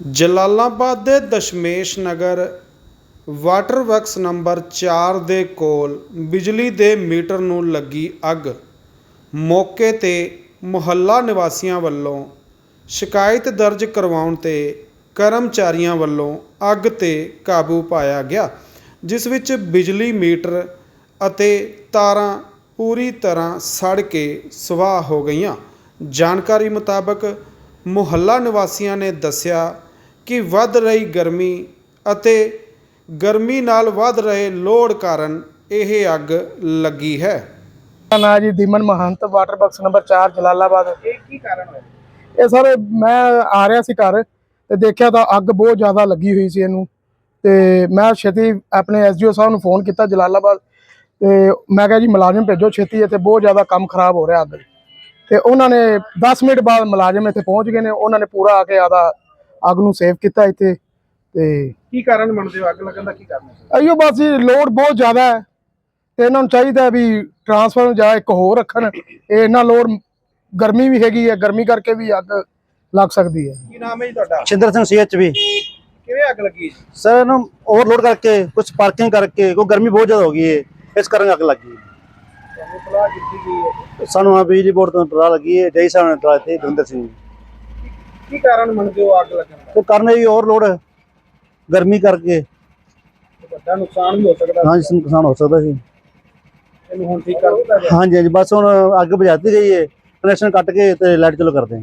ਜਲਾਲਾਬਾਦ ਦੇ Dashmesh Nagar water works number 4 ਦੇ ਕੋਲ ਬਿਜਲੀ ਦੇ ਮੀਟਰ ਨੂੰ ਲੱਗੀ ਅੱਗ। ਮੌਕੇ ਤੇ ਮੁਹੱਲਾ ਨਿਵਾਸੀਆਂ ਵੱਲੋਂ ਸ਼ਿਕਾਇਤ ਦਰਜ ਕਰਵਾਉਣ ਤੇ ਕਰਮਚਾਰੀਆਂ ਵੱਲੋਂ ਅੱਗ ਤੇ ਕਾਬੂ ਪਾਇਆ ਗਿਆ, ਜਿਸ ਵਿੱਚ ਬਿਜਲੀ ਮੀਟਰ ਅਤੇ ਤਾਰਾਂ ਪੂਰੀ ਤਰ੍ਹਾਂ ਸੜ ਕੇ ਸਵਾਹ ਹੋ ਗਈਆਂ। ਜਾਣਕਾਰੀ ਮੁਤਾਬਕ ਮੁਹੱਲਾ ਨਿਵਾਸੀਆਂ ਨੇ ਦੱਸਿਆ ਕਿ ਵੱਧ ਰਹੀ ਗਰਮੀ ਅਤੇ ਗਰਮੀ ਨਾਲ ਵੱਧ ਰਹੇ ਲੋਡ ਕਾਰਨ ਇਹ ਅੱਗ ਲੱਗੀ ਹੈ। ਮੇਰਾ ਨਾਂ ਜੀ Diman Mahant water box number 4 Jalalabad. ਇਹ ਕੀ ਕਾਰਨ ਹੈ ਇਹ ਸਰ ਮੈਂ ਆ ਰਿਹਾ ਸੀ ਘਰ ਤੇ ਦੇਖਿਆ ਤਾਂ ਅੱਗ ਬਹੁਤ ਜ਼ਿਆਦਾ ਲੱਗੀ ਹੋਈ ਸੀ ਇਹਨੂੰ। ਤੇ ਮੈਂ ਛੇਤੀ ਆਪਣੇ ਐਸਡੀਓ ਸਾਹਿਬ ਨੂੰ ਫੋਨ ਕੀਤਾ ਜਲਾਲਾਬਾਦ ਤੇ ਮੈਂ ਕਿਹਾ ਜੀ ਮੁਲਾਜ਼ਮ ਭੇਜੋ ਛੇਤੀ ਇੱਥੇ ਬਹੁਤ ਜ਼ਿਆਦਾ ਕੰਮ ਖਰਾਬ ਹੋ ਰਿਹਾ ਅੱਗ। ਤੇ ਉਹਨਾਂ ਨੇ 10 ਮਿੰਟ ਬਾਅਦ ਮੁਲਾਜ਼ਮ ਇੱਥੇ ਪਹੁੰਚ ਗਏ ਨੇ ਉਹਨਾਂ ਨੇ ਪੂਰਾ ਆ ਕੇ ਆਦਾ ਅੱਗ ਨੂੰ ਸੇਵ ਕੀਤਾ ਇੱਥੇ ਤੇ ਕੀ ਕਾਰਨ ਮੰਨਦੇ ਹੋ? ਅੱਗ ਲੱਗਣ ਦਾ ਕੀ ਕਾਰਨ ਹੈ? ਅਈਓ ਬਸ ਜੀ ਲੋਡ ਬਹੁਤ ਜ਼ਿਆਦਾ ਹੈ ਤੇ ਇਹਨਾਂ ਨੂੰ ਚਾਹੀਦਾ ਹੈ ਵੀ ਟਰਾਂਸਫਾਰਮਰ ਜਾਂ ਇੱਕ ਹੋਰ ਰੱਖਣ। ਇਹ ਇਹਨਾਂ ਲੋਡ ਗਰਮੀ ਵੀ ਹੈਗੀ ਹੈ ਗਰਮੀ ਕਰਕੇ ਵੀ ਅੱਗ ਲੱਗ ਸਕਦੀ ਹੈ। ਕੀ ਨਾਮ ਹੈ ਜੀ ਤੁਹਾਡਾ? ਛਿੰਦਰ ਸਿੰਘ ਸੀਐਚਵੀ ਕਿਵੇਂ ਅੱਗ ਲੱਗੀ ਸਰ ਇਹਨੂੰ ਓਵਰਲੋਡ ਕਰਕੇ ਕੁਝ ਪਾਰਕਿੰਗ ਕਰਕੇ ਕੋਈ ਗਰਮੀ ਬਹੁਤ ਜ਼ਿਆਦਾ ਹੋ ਗਈ ਹੈ ਇਸ ਕਾਰਨ ਅੱਗ ਲੱਗੀ ਤੁਹਾਨੂੰ ਸਲਾਹ ਕੀਤੀ ਗਈ ਹੈ। ਸਾਨੂੰ ਆ ਬਿਜਲੀ ਬੋਰਡ ਤੋਂ ਪਤਾ ਲੱਗੀ ਹੈ ਜੈ ਸਾਹਿਬ ਨੇ ਤਲਾ ਦਿੱਤੀ ਦਵਿੰਦਰ ਸਿੰਘ ਕੀ ਕਾਰਨ ਮੰਨਦੇ ਹੋ ਅੱਗ ਲੱਗਣ ਦਾ ਤੇ ਕਾਰਨ ਇਹ ਓਵਰਲੋਡ ਗਰਮੀ ਕਰਕੇ। ਵੱਡਾ ਨੁਕਸਾਨ ਵੀ ਹੋ ਸਕਦਾ। ਸਾਨੂੰ ਨੁਕਸਾਨ ਹੋ ਸਕਦਾ ਸੀ ਇਹਨੂੰ ਹੁਣ ਠੀਕ ਕਰ ਦਿੱਤਾ ਹਾਂਜੀ ਹਾਂਜੀ ਬਸ ਹੁਣ ਅੱਗ ਬੁਝਾਤੀ ਗਈ ਹੈ ਕਨੈਕਸ਼ਨ ਕੱਟ ਕੇ ਤੇ ਲਾਈਟ ਚਾਲੂ ਕਰਦੇ ਹਾਂ